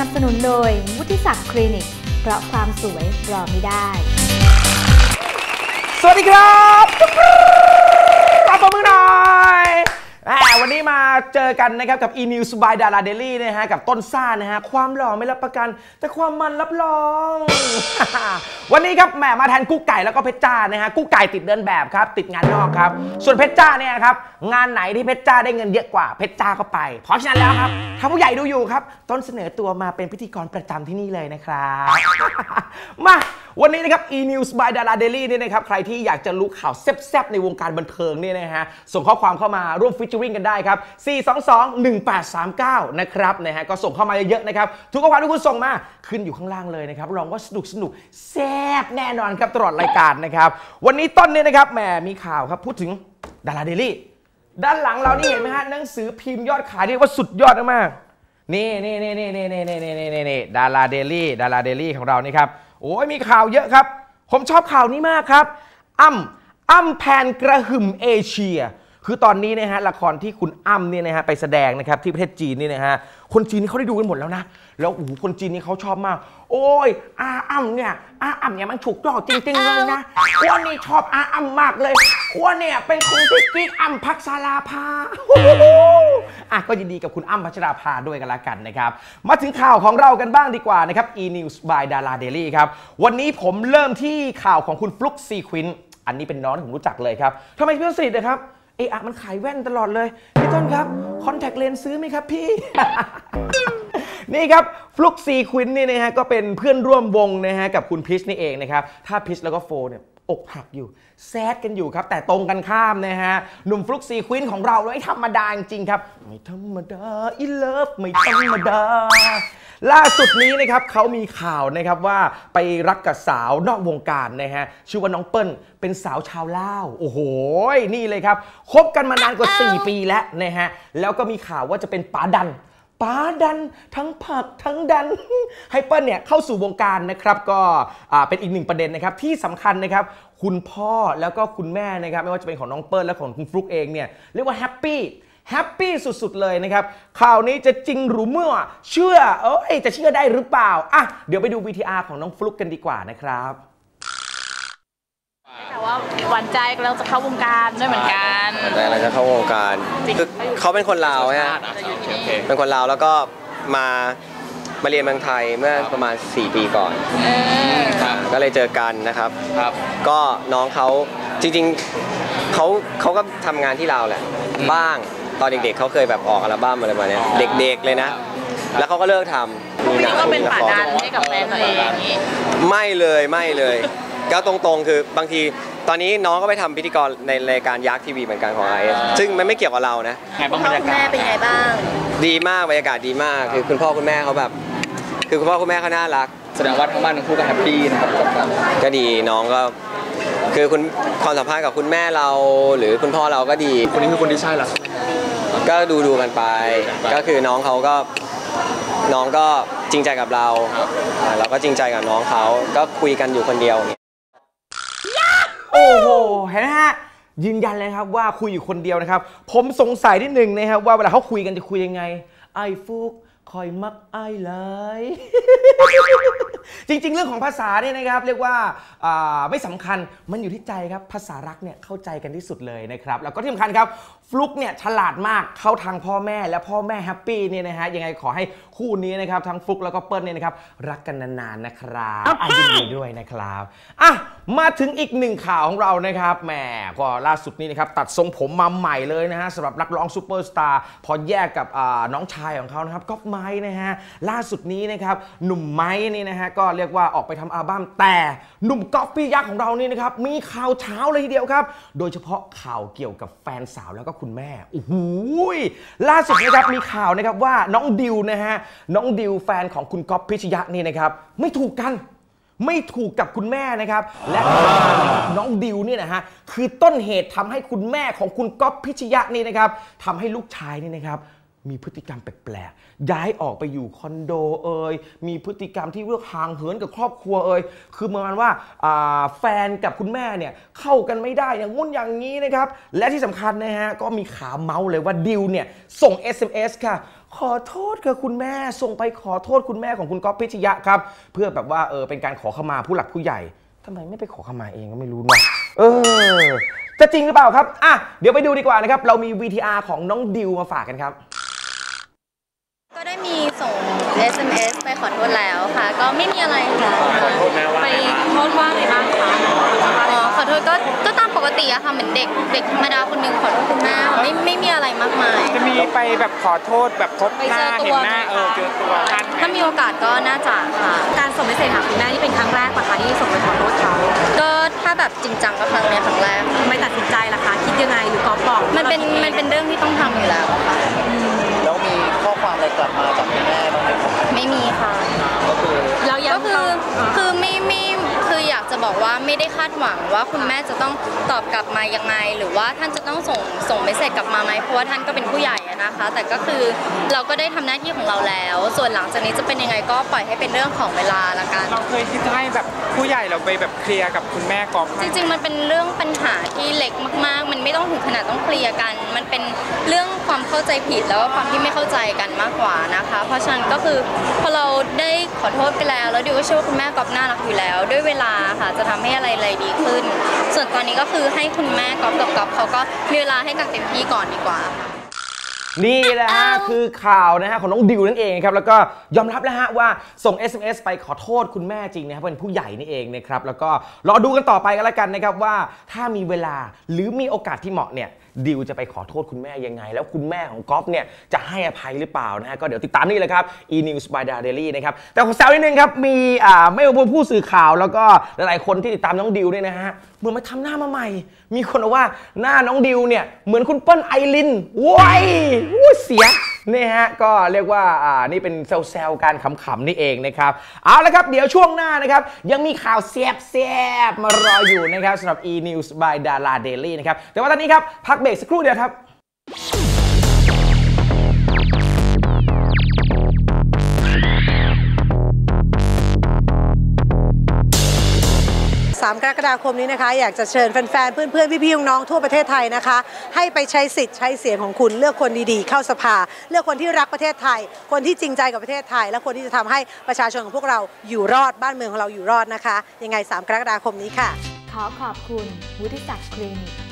นับสนุนโดยวุฒิศักดิ์คลินิก เพราะความสวยรอไม่ได้ สวัสดีครับปรบมือหน่อยแหม วันนี้มาเจอกันนะครับกับ e-news by Dara Daily นะฮะกับต้นซ่านะฮะความหล่อไม่รับประกัน แต่ความมันรับรอง วันนี้ครับแหมมาแทนกุ๊กไก่แล้วก็เพชรจ้านะฮะกุ๊กไก่ติดเดินแบบครับ ติดงานนอกครับ ส่วนเพชรจ้าเนี่ยครับงานไหนที่เพชรจ้าได้เงินเยอะกว่าเพชรจ้าก็ไป เพราะฉะนั้นแล้วครับถ้าผู้ใหญ่ดูอยู่ครับ ต้นเสนอตัวมาเป็นพิธีกรประจำที่นี่เลยนะครับมา วันนี้นะครับ e-news by Dara Daily เนี่ยนะครับใครที่อยากจะรู้ข่าวแซ่บๆในวงการบันเทิงเนี่ยนะฮะส่งข้อความเข้ามาร่วมฟิชเจอริงกันได้ครับ 422-1839 นะครับนะฮะก็ส่งเข้ามาเยอะๆนะครับทุกข้อความที่คุณส่งมาขึ้นอยู่ข้างล่างเลยนะครับรองว่าสนุกสนุกแซ่บแน่นอนครับตลอดรายการนะครับวันนี้ต้นเนี่ยนะครับแหมมีข่าวครับพูดถึง Dara Daily ด้านหลังเรานี่เห็นไหมฮะหนังสือพิมพ์ยอดขายเรียกว่าสุดยอดมากๆนี่นี่นี่นี่นี่นี่นี่นี่นี่นี่ดาราเดลี่ดาราเดลี่ของเรานี่ครับ โอ้ยมีข่าวเยอะครับ ผมชอบข่าวนี้มากครับ อ้ำอ้ำแพนกระหึ่มเอเชีย คือตอนนี้นะฮะละครที่คุณอ้ำเนี่ยนะฮะไปแสดงนะครับที่ประเทศจีนนี่นะฮะคนจีนนี่เขาได้ดูกันหมดแล้วนะ แล้วโอ้โหคนจีนนี่เขาชอบมาก โอ้ยอาอ้ำเนี่ยอาอ้ำเนี่ยมันถูกต้องจริงๆเลยนะอ้วนนี่ชอบอาอ้ำมากเลยอ้วนเนี่ยเป็นคนที่กิ๊กอ้ำพักษราภา อะก็ยินดีกับคุณอ้ำพัชราภาด้วยกันละกันนะครับ มาถึงข่าวของเรากันบ้างดีกว่านะครับ e-news by Dara Daily ครับ วันนี้ผมเริ่มที่ข่าวของคุณฟลุกซีควิน อันนี้เป็นน้องที่ผมรู้จักเลยครับทำไมเพี่ต้นสนิทนะครับเออะมันขายแว่นตลอดเลย พี่ต้นครับ คอนแทคเลนส์ซื้อไหมครับพี่ นี่ครับฟลุกซีควินนี่นะฮะก็เป็นเพื่อนร่วมวงนะฮะกับคุณพิชนี่เองนะครับ ถ้าพิชแล้วก็โฟเนี่ย อกหักอยู่ แซดกันอยู่ครับ แต่ตรงกันข้ามนะฮะ หนุ่มฟลุกซีควินของเราไม่ธรรมดาจริงครับ ไม่ธรรมดาอีเลิฟไม่ธรรมดา ล่าสุดนี้นะครับเขามีข่าวนะครับว่าไปรักกับสาวนอกวงการนะฮะ ชื่อว่าน้องเปิ้ลเป็นสาวชาวลาว โอ้โห นี่เลยครับคบกันมานานกว่า 4 ปีแล้วนะฮะ แล้วก็มีข่าวว่าจะเป็นป๋าดัน ป๋าดันทั้งผักทั้งดัน ให้เปิ้ลเนี่ยเข้าสู่วงการนะครับก็อ่าเป็นอีกหนึ่งประเด็นนะครับที่สำคัญนะครับคุณพ่อแล้วก็คุณแม่นะครับไม่ว่าจะเป็นของน้องเปิ้ลและของคุณฟลุกเองเนี่ยเรียกว่าแฮปปี้แฮปปี้สุดๆ เลยนะครับ ข่าวนี้จะจริงหรือเมื่อ เชื่อ เอ้ย จะเชื่อได้หรือเปล่า อะ เดี๋ยวไปดู VTR ของน้องฟลุกกันดีกว่านะครับ แต่ว่าหวานใจเราจะเข้าวงการด้วยเหมือนกันแต่เราจะเข้าวงการจริงคือเขาเป็นคนลาวฮะ จะอยู่ที่นี่เป็นคนลาวแล้วก็มามาเรียนเมืองไทยเมื่อประมาณ 4 ปีก่อน เออก็เลยเจอกันนะครับ ก็น้องเขาจริงๆเขาเขาก็ทำงานที่ลาวแหละบ้างตอนเด็กๆเขาเคยแบบออกอัลบั้มอะไรมาเนี้ยเด็กๆเลยนะ แล้วเขาก็เลิกทำมีหนันี่งก็เป็นมีละป่าครดันให้กับแฟนตัวเองอย่างนี้ ไม่เลยไม่เลย ก็ตรงๆ คือบางทีตอนนี้น้องก็ไปทำพิธีกรในรายการยักษ์ทีวีเหมือนกันของ i อซึ่งมันไม่เกี่ยวกับเรานะ ไงบ้างบรรยากาศเป็นไงบ้าง ดีมากบรรยากาศดีมาก คือคุณพ่อคุณแม่เขาแบบ คือคุณพ่อคุณแม่เขาน่ารัก แสดงว่าทั้งบ้านทั้งคู่ก็แฮปปี้นะครับกับการก็ดีน้องก็ คือคุณความสัมพันธ์กับคุณแม่เราหรือคุณพ่อเราก็ดี คนนี้คือคนที่ใช่ละก็ดูดูๆกันไป ก็คือน้องเขาก็น้องก็จริงใจกับเราอ่าเราก็จริงใจกับน้องเขาก็คุยกันอยู่คนเดียว โอ้โหเห็นไหมฮะยืนยันเลยครับว่าคุยอยู่คนเดียวนะครับ ผมสงสัยนิดนึงนะครับว่าเวลาเขาคุยกันจะคุยยังไง ไอ้ฟุกคอยมักไอ้เลยจริง ๆ เรื่องของภาษาเนี่ยนะครับ เรียกว่าอ่าไม่สำคัญมันอยู่ที่ใจครับภาษารักเนี่ยเข้าใจกันที่สุดเลยนะครับ แล้วก็ที่สำคัญครับฟลุกเนี่ยฉลาดมากเข้าทางพ่อแม่และพ่อแม่แฮปปี้เนี่ยนะฮะยังไงขอให้คู่นี้นะครับทั้งฟลุกแล้วก็เปิ้ลเนี่ยนะครับรักกันนานๆนะครับอะยินดีด้วยนะครับอะ มาถึงอีกหนึ่งข่าวของเรานะครับแหมก็ล่าสุดนี้นะครับตัดทรงผมมาใหม่เลยนะฮะสำหรับนักร้องซูเปอร์สตาร์พอแยกกับน้องชายของเขานะครับก๊อฟไม้นะฮะล่าสุดนี้นะครับหนุ่มไม้นี่นะฮะก็เรียกว่าออกไปทำอัลบั้มแต่หนุ่มก๊อฟปี้ยักษ์ของเรานี่นะครับมีข่าวเช้าเลยทีเดียวครับ โดยเฉพาะข่าวเกี่ยวกับแฟนสาวแล้วก็คุณแม่โอ้โหล่าสุดนะครับมีข่าวนะครับว่าน้องดิวนะฮะน้องดิวแฟนของคุณก๊อฟพิชยะนี่นะครับไม่ถูกกัน ไม่ถูกกับคุณแม่นะครับ และน้องดิวเนี่ยนะฮะคือต้นเหตุทำให้คุณแม่ของคุณก๊อฟพิชยะนี่นะครับทำให้ลูกชายนี่นะครับมีพฤติกรรมแปลกๆ ย้ายออกไปอยู่คอนโดเอ่ย มีพฤติกรรมที่เลือกห่างเหินกับครอบครัวเอ่ย คือประมาณว่าาแฟนกับคุณแม่เนี่ยเข้ากันไม่ได้อย่างงุ่นอย่างนี้นะครับ และที่สำคัญนะฮะก็มีขาเมาส์เลยว่าดิวเนี่ยส่ง SMS ค่ะ ขอโทษกับคุณแม่ส่งไปขอโทษคุณแม่ของคุณก๊อฟพิชยะครับ เพื่อแบบว่าเออเป็นการขอขมาผู้หลักผู้ใหญ่ทำไมไม่ไปขอขมาเองก็ไม่รู้เนาะเออจะจริงหรือเปล่าครับอะเดี๋ยวไปดูดีกว่านะครับ เรามี VTR ของน้องดิวมาฝากกันครับ SMS ไปขอโทษแล้วค่ะ ก็ไม่มีอะไรค่ะขอโทษแม่ว่าไปไงบ้างโทษว่าไงบ้างคะอ๋อขอโทษก็ก็ตามปกติอะค่ะเหมือนเด็กเด็กธรรมดาคนหนึ่งขอโทษคุณแม่ไม่ไม่มีอะไรมากมาย จะมีไปแบบขอโทษแบบพบหน้าไปเจอตัวเห็นหน้าไหมคะเออเจอตัวท่านไหมถ้ามีโอกาสก็น่าจะค่ะ การส่งเมสเซจหาคุณแม่นี่เป็นครั้งแรกปะคะที่ส่งไปขอโทษเขาก็ถ้าแบบจริงจังก็ครั้งเนี้ยครั้งแรกทำไมตัดสินใจล่ะคะคิดยังไงหรือกอฟบอกมันเป็นมันเป็นเรื่องที่ต้องทำอยู่แล้วอะค่ะแล้วมีข้อความอะไรกลับมาจากคุณแม่บ้าง บอกว่าไม่ได้คาดหวังว่าคุณแม่จะต้องตอบกลับมายังไง หรือว่าท่านจะต้องส่งส่งเมสเซจกลับมาไหมเพราะว่าท่านก็เป็นผู้ใหญ่อะนะคะ แต่ก็คือเราก็ได้ทำหน้าที่ของเราแล้ว ส่วนหลังจากนี้จะเป็นยังไงก็ปล่อยให้เป็นเรื่องของเวลาละกันเราเคยคิดจะให้แบบผู้ใหญ่เราไปแบบเคลียร์กับคุณแม่กอล์ฟไหมจริง ๆ มันเป็นเรื่องปัญหาที่เล็กมาก ๆ มันไม่ต้องถึงขนาดต้องเคลียร์กัน มันเป็นเรื่องความเข้าใจผิดแล้วก็ความที่ไม่เข้าใจกันมากกว่านะคะ เพราะฉะนั้นก็คือพอเรา ได้ขอโทษกันแล้ว แล้วดิวก็เชื่อว่าคุณแม่กอบน่ารักอยู่แล้ว ด้วยเวลาค่ะจะทำให้อะไรอะไรดีขึ้น ส่วนตอนนี้ก็คือให้คุณแม่กอบกับกอบเขาก็มีเวลาให้กันเต็มที่ก่อนดีกว่าค่ะนี่แหละฮะคือข่าวนะฮะของน้องดิวนั่นเองครับแล้วก็ยอมรับแล้วฮะว่าส่ง SMS ไปขอโทษคุณแม่จริงนะครับเป็นผู้ใหญ่นี่เองนะครับแล้วก็รอดูกันต่อไปกันแล้วกันนะครับว่าถ้ามีเวลาหรือมีโอกาสที่เหมาะเนี่ย ดิวจะไปขอโทษคุณแม่ยังไง แล้วคุณแม่ของก๊อฟเนี่ยจะให้อภัยหรือเปล่านะฮะก็เดี๋ยวติดตามนี่เลยครับ e news by the daily นะครับแต่ขอแซวนิดนึงครับมีอ่าไม่ว่าผู้สื่อข่าวแล้วก็หลายๆคนที่ติดตามน้องดิวเนี่ยนะฮะเหมือนมาทำหน้ามาใหม่ มีคนบอกว่าหน้าน้องดิวเนี่ยเหมือนคุณเปิ้ลไอรินว้ายเสีย นี่ฮะก็เรียกว่าอ่านี่เป็นเซลล์การขำๆนี่เองนะครับเอาละครับเดี๋ยวช่วงหน้านะครับยังมีข่าวแซ่บๆมารออยู่นะครับสำหรับ e news by Dara Daily นะครับแต่ว่าตอนนี้ครับพักเบรกสักครู่เดียวครับ 3 กรกฎาคมนี้นะคะ อยากจะเชิญแฟนๆ เพื่อนๆ พี่ๆ น้องๆทั่วประเทศไทยนะคะ ให้ไปใช้สิทธิ์ใช้เสียงของคุณเลือกคนดีๆ เข้าสภา เลือกคนที่รักประเทศไทย คนที่จริงใจกับประเทศไทย และคนที่จะทำให้ประชาชนของพวกเราอยู่รอดบ้านเมืองของเราอยู่รอดนะคะ ยังไง 3 กรกฎาคมนี้ค่ะ ขอขอบคุณวุฒิศักดิ์คลินิก